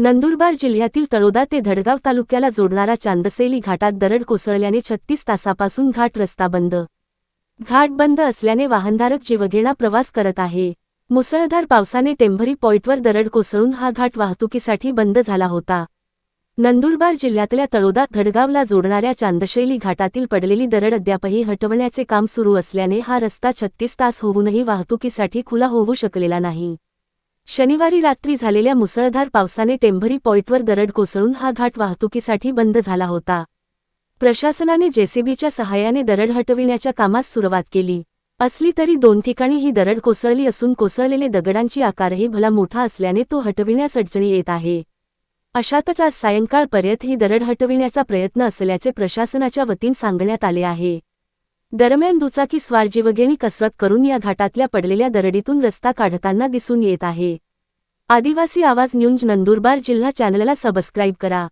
नंदुरबार जिल्ह्यातील तळोदा ते धडगाव तालुक्याला जोडणारा चांदसेली घाटात दरड कोसळल्याने छत्तीस तासापासून घाट रस्ता बंद. घाट बंद असल्याने वाहनधारक जीवघेणा प्रवास करत आहे. मुसळधार पावसाने टेंभरी पॉईंटवर दरड कोसळून हा घाट वाहतुकीसाठी बंद झाला होता. नंदुरबार जिल्ह्यातल्या तळोदा धडगावला जोडणाऱ्या चांदशैली घाटातील पडलेली दरड अद्यापही हटवण्याचे काम सुरू असल्याने हा रस्ता छत्तीस तास होऊनही वाहतुकीसाठी खुला होऊ शकलेला नाही. शनिवारी रात्री झालेल्या मुसळधार पावसाने टेंभरी पॉईंटवर दरड कोसळून हा घाट वाहतुकीसाठी बंद झाला होता. प्रशासनाने जेसीबीच्या सहाय्याने दरड हटविण्याच्या कामास सुरुवात केली. असली तरी दोन ठिकाणी ही दरड कोसळली असून कोसळलेले दगडांची आकारही भला मोठा असल्याने तो हटविण्यास अडचणी येत आहे. अशातच आज सायंकाळपर्यंत ही दरड हटविण्याचा प्रयत्न असल्याचे प्रशासनाच्या वतीन सांगण्यात आले आहे. दरम्यान दुचाकी स्वार जीवघेणी कसरत करून या घाटातल्या पडलेल्या दरडीतून रस्ता काढताना दिसून येत आहे. आदिवासी आवाज न्यूज नंदुरबार जिल्हा चॅनलला सबस्क्राईब करा.